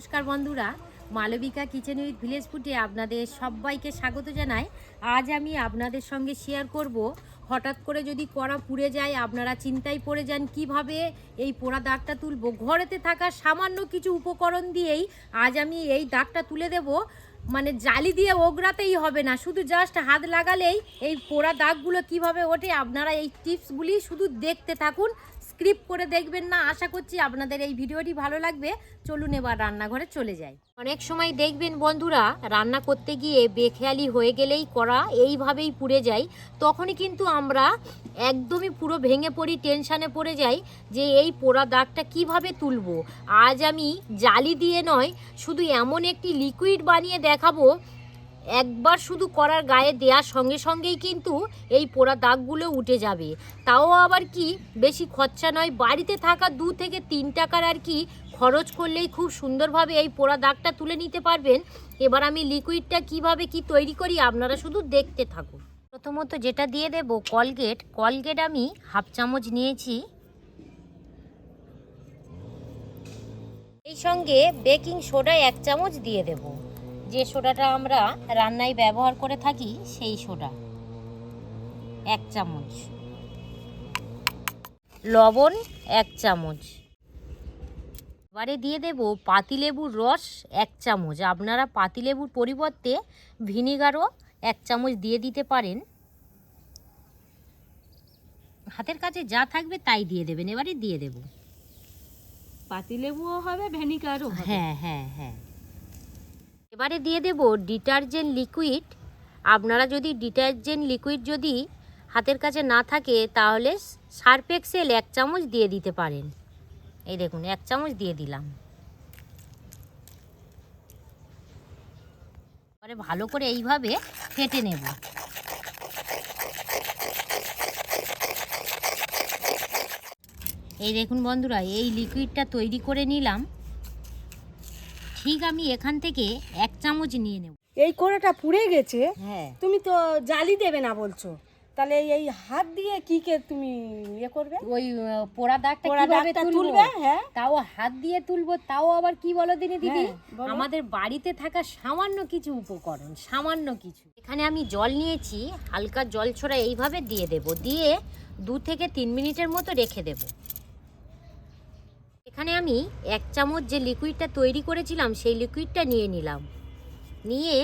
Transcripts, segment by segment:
নমস্কার বন্ধুরা। Malavika kitchen with village ফুডে আপনাদের সবাইকে স্বাগত জানাই। আজ আমি আপনাদের সঙ্গে শেয়ার করব। হঠাৎ করে যদি কড়া পুড়ে যায়, আপনারা চিন্তায় পড়ে যান কীভাবে এই পোড়া দাগটা তুলব। ঘরেতে থাকা সামান্য কিছু উপকরণ দিয়েই আজ আমি এই দাগটা তুলে দেব। মানে জালি দিয়ে ওগরাতেই হবে না, শুধু জাস্ট হাত লাগালেই এই পোড়া দাগগুলো কীভাবে ওঠে, আপনারা এই টিপসগুলি শুধু দেখতে থাকুন। স্ক্রিপ্ট করে দেখবেন না, আশা করছি আপনাদের এই ভিডিওটি ভালো লাগবে। চলুন এবার রান্নাঘরে চলে যাই। অনেক সময় দেখবেন বন্ধুরা, রান্না করতে গিয়ে বেখেয়ালি হয়ে গেলেই করা এইভাবেই পুড়ে যায়। তখনই কিন্তু আমরা একদমই পুরো ভেঙে পড়ি, টেনশানে পড়ে যাই যে এই পোড়া দাগটা কীভাবে তুলবো। আজ আমি জালি দিয়ে নয়, শুধু এমন একটি লিকুইড বানিয়ে দেখাবো একবার শুধু করার গায়ে দেওয়ার সঙ্গে সঙ্গেই কিন্তু এই পোড়া দাগগুলো উঠে যাবে। তাও আবার কি, বেশি খরচা নয়, বাড়িতে থাকা দু থেকে তিন টাকার আর কি খরচ করলেই খুব সুন্দরভাবে এই পোড়া দাগটা তুলে নিতে পারবেন। এবার আমি লিকুইডটা কীভাবে কি তৈরি করি, আপনারা শুধু দেখতে থাকুন। প্রথমত যেটা দিয়ে দেব কলগেট কলগেট আমি হাফ চামচ নিয়েছি। এই সঙ্গে বেকিং সোডা এক চামচ দিয়ে দেব। যে সোডাটা আমরা রান্নায় ব্যবহার করে থাকি সেই সোডা। এক চামচ। লবণ এক চামচ। এবারে দিয়ে দেব পাতিলেবুর রস এক চামচ। আপনারা পাতিলেবুর পরিবর্তে ভিনিগারও এক চামচ দিয়ে দিতে পারেন। হাতের কাছে যা থাকবে তাই দিয়ে দেবেন। এবারে দিয়ে দেব। পাতিলেবুও হবে ভেনিগারও হ্যাঁ হ্যাঁ হ্যাঁ। এবারে দিয়ে দেব ডিটারজেন্ট লিকুইড। আপনারা যদি ডিটারজেন্ট লিকুইড যদি হাতের কাছে না থাকে, তাহলে সার্ফ এক্সেল এক চামচ দিয়ে দিতে পারেন। এই দেখুন, এক চামচ দিয়ে দিলাম। এবারে ভালো করে এইভাবে ফেটে নেব। এই দেখুন বন্ধুরা, এই লিকুইডটা তৈরি করে নিলাম। ঠিক আমি এখান থেকে এক চামচ নিয়ে নেব। এই কোড়াটা পুড়ে গেছে হ্যাঁ। তুমি তো জালি দেবে না বলছো। তাহলে এই হাত দিয়ে কি কে তুমি ইয়ে করবে? ওই পোড়া দাগটা কীভাবে তুলবে? হ্যাঁ। তাও হাত দিয়ে তুলবো তাও আবার কি বলো দিনে দিদি? হ্যাঁ, আমাদের বাড়িতে থাকা সামান্য কিছু উপকরণ সামান্য কিছু। এখানে আমি জল নিয়েছি হালকা জল ছড়া এইভাবে দিয়ে দেব দিয়ে দু থেকে তিন মিনিটের মতো রেখে দেব। এখানে আমি এক চামচ যে লিকুইডটা তৈরি করেছিলাম, সেই লিকুইডটা নিয়ে নিলাম। নিয়ে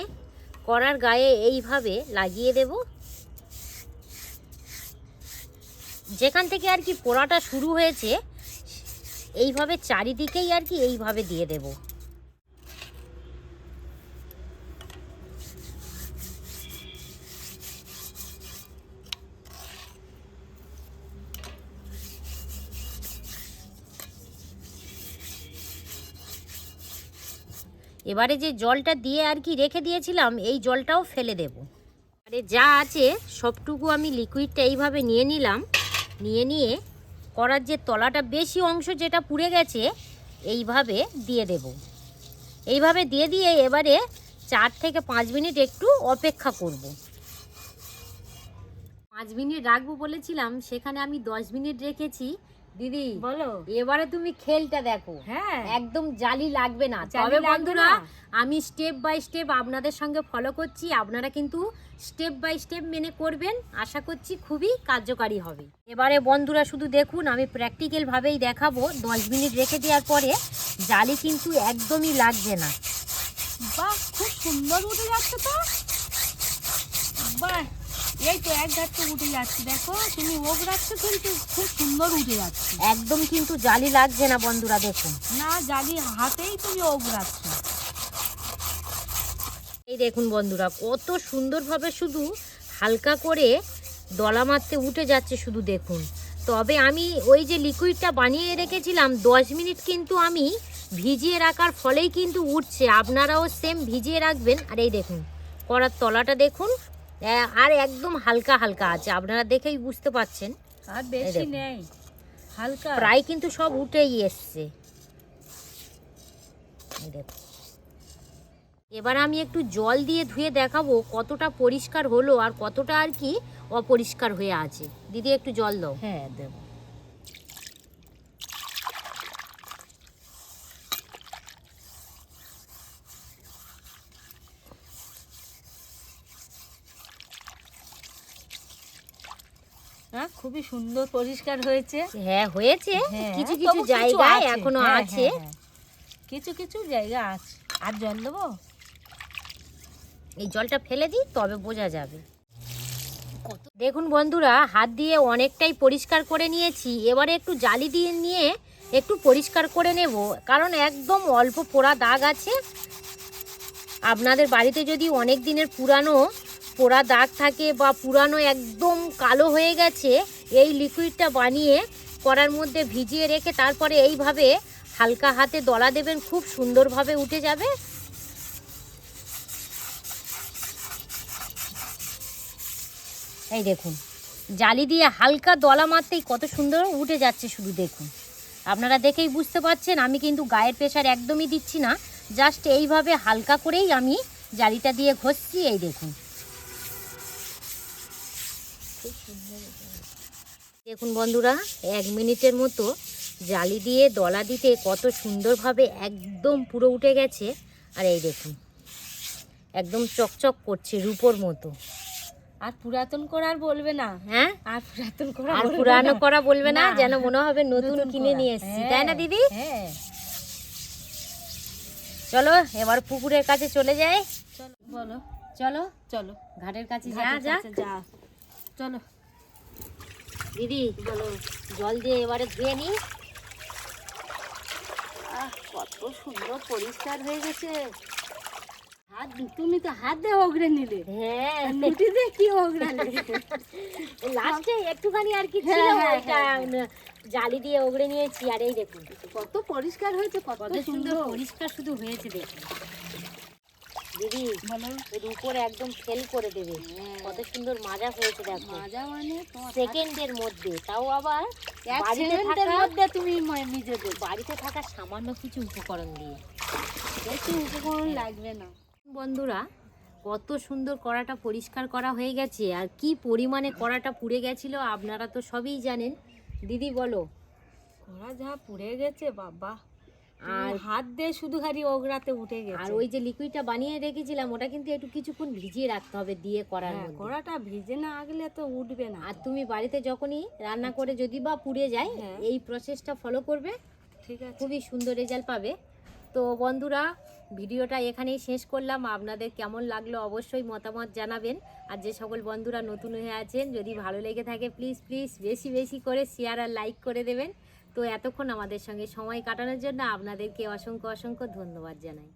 কড়ার গায়ে এইভাবে লাগিয়ে দেব। যেখান থেকে আর কি পোড়াটা শুরু হয়েছে, এইভাবে চারিদিকেই আর কি এইভাবে দিয়ে দেব। এবারে যে জলটা দিয়ে আর কি রেখে দিয়েছিলাম, এই জলটাও ফেলে দেব। আরে যা আছে, সবটুকু আমি লিকুইডটা এইভাবে নিয়ে নিলাম। নিয়ে নিয়ে করার যে তলাটা বেশি অংশ যেটা পুড়ে গেছে, এইভাবে দিয়ে দেব। এইভাবে দিয়ে দিয়ে এবারে চার থেকে পাঁচ মিনিট একটু অপেক্ষা করব। পাঁচ মিনিট রাখব বলেছিলাম, সেখানে আমি দশ মিনিট রেখেছি। দিদি বলো। এবারে তুমি খেলটা দেখো। হ্যাঁ। একদম জালি লাগবে না। তবে বন্ধুরা আমি স্টেপ বাই স্টেপ আপনাদের সঙ্গে ফলো করছি। আপনারা কিন্তু স্টেপ বাই স্টেপ মেনে করবেন। আশা করছি খুবই কার্যকারী হবে। এবারে বন্ধুরা শুধু দেখুন আমি প্র্যাকটিক্যাল ভাবেই দেখাবো। দশ মিনিট রেখে দেওয়ার পরে জালি কিন্তু একদমই লাগবে না। বাহ খুব সুন্দর উঠে যাচ্ছে তো। বাহ। এই তো এক ধারটা উঠে যাচ্ছে দেখো তুমি ওক রাখছো কিন্তু খুব সুন্দর উঠে যাচ্ছে। একদম কিন্তু জালি লাগছে না বন্ধুরা দেখুন। না জালি হাতেই তুমি ওক রাখছো। এই দেখুন বন্ধুরা কত সুন্দরভাবে শুধু হালকা করে দলা মারতে উঠে যাচ্ছে শুধু দেখুন। তবে আমি ওই যে লিকুইডটা বানিয়ে রেখেছিলাম দশ মিনিট কিন্তু আমি ভিজিয়ে রাখার ফলেই কিন্তু উঠছে। আপনারাও সেম ভিজিয়ে রাখবেন। আর এই দেখুন করার তলাটা দেখুন আর একদম হালকা হালকা আছে আপনারা দেখেই বুঝতে পারছেন। আর বেশি নেই হালকা। প্রায় কিন্তু সব উঠেই এসছে। এবার আমি একটু জল দিয়ে ধুয়ে দেখাবো কতটা পরিষ্কার হলো আর কতটা আর কি অপরিষ্কার হয়ে আছে। দিদি একটু জল দাও। হ্যাঁ দেবো। হ্যাঁ খুবই সুন্দর পরিষ্কার হয়েছে। হ্যাঁ হয়েছে। হ্যাঁ, কিছু কিছু জায়গায় এখনও হ্যাঁ, আছে। হ্যাঁ। কিছু কিছু জায়গা আছে। আর জল দেবো? এই জলটা ফেলে দিই তবে বোঝা যাবে। দেখুন বন্ধুরা হাত দিয়ে অনেকটাই পরিষ্কার করে নিয়েছি। এবারে একটু জালি দিয়ে নিয়ে একটু পরিষ্কার করে নেব। কারণ একদম অল্প পোড়া দাগ আছে। আপনাদের বাড়িতে যদি অনেক দিনের পুরানো পোড়া দাগ থাকে বা পুরানো একদম কালো হয়ে গেছে, এই লিকুইডটা বানিয়ে কড়ার মধ্যে ভিজিয়ে রেখে তারপরে এইভাবে হালকা হাতে দলা দেবেন, খুব সুন্দরভাবে উঠে যাবে। এই দেখুন, জালি দিয়ে হালকা দলা মারতেই কত সুন্দর উঠে যাচ্ছে শুধু দেখুন। আপনারা দেখেই বুঝতে পারছেন, আমি কিন্তু গায়ের প্রেশার একদমই দিচ্ছি না জাস্ট এইভাবে হালকা করেই আমি জালিটা দিয়ে ঘষছি, এই দেখুন। দেখুন বন্ধুরা এক মিনিটের মতো জালি দিয়ে দলা দিতে কত সুন্দরভাবে একদম পুরো উঠে গেছে। আর এই দেখুন একদম চকচক করছে রূপোর মতো। আর পুরাতন করার বলবে না। হ্যাঁ? আর পুরাতন করা আর পুরানো করা বলবে না। যেন মনে হবে নতুন কিনে নিয়ে এসেছি হ্যাঁ, তাই না দিদি? হ্যাঁ। চলো এবার পুকুরের কাছে চলে যাই। চলো বলো। চলো চলো। ঘাটের কাছে যা যা যা। চলো। দিদি বলো জল দিয়ে এবারে ধুয়ে নি। আহ কত সুন্দর পরিষ্কার হয়ে গেছে। হাত তুমি তো হাত দিয়ে ওগড়ে নিলে। হ্যাঁ। দিয়ে কি ওগড়ালে লাস্টে একটুখানি আর কি ছিল হ্যাঁ, হ্যাঁ, ওইটা হ্যাঁ, জালি দিয়ে ওগড়ে নিয়েছি আর এই দেখুন। কত পরিষ্কার হয়েছে কত সুন্দর। পরিষ্কার শুধু হয়েছে দেখুন। দিদি বলো এর উপরে একদম ফেল করে দেবে। হ্যাঁ। কত সুন্দর মাজা হয়েছে দেখো। মাজা মানে সেকেন্ডের মধ্যে তাও আবার বাড়িতে সেকেন্ডের থাকা- মধ্যে তুমি ম- নিজে দেবে। বাড়িতে থাকা সামান্য কিছু উপকরণ দিয়ে। বেশি উপকরণ লাগবে না। বন্ধুরা কত সুন্দর কড়াটা পরিষ্কার করা হয়ে গেছে আর কি পরিমাণে কড়াটা পুড়ে গেছিল আপনারা তো সবই জানেন। দিদি বলো। কড়া যা পুড়ে গেছে বাবা। আর হাত দিয়ে শুধু খালি ওগড়াতে উঠে গেছে। আর ওই যে লিকুইডটা বানিয়ে রেখেছিলাম ওটা কিন্তু একটু কিছুক্ষণ ভিজিয়ে রাখতে হবে দিয়ে করার হ্যাঁ, মধ্যে। কড়াটা ভিজে না আগলে তো উঠবে না। আর তুমি বাড়িতে যখনই রান্না করে যদি বা পুড়ে যায় হ্যাঁ। এই প্রসেসটা ফলো করবে। ঠিক আছে। খুবই সুন্দর রেজাল্ট পাবে। তো বন্ধুরা ভিডিওটা এখানেই শেষ করলাম। আপনাদের কেমন লাগল অবশ্যই মতামত জানাবেন। আর যে সকল বন্ধুরা নতুন হয়ে আছেন যদি ভালো লেগে থাকে প্লিজ প্লিজ বেশি বেশি করে শেয়ার আর লাইক করে দেবেন। তো এতক্ষণ আমাদের সঙ্গে সময় কাটানোর জন্য আপনাদেরকে অসংখ্য অসংখ্য ধন্যবাদ জানাই।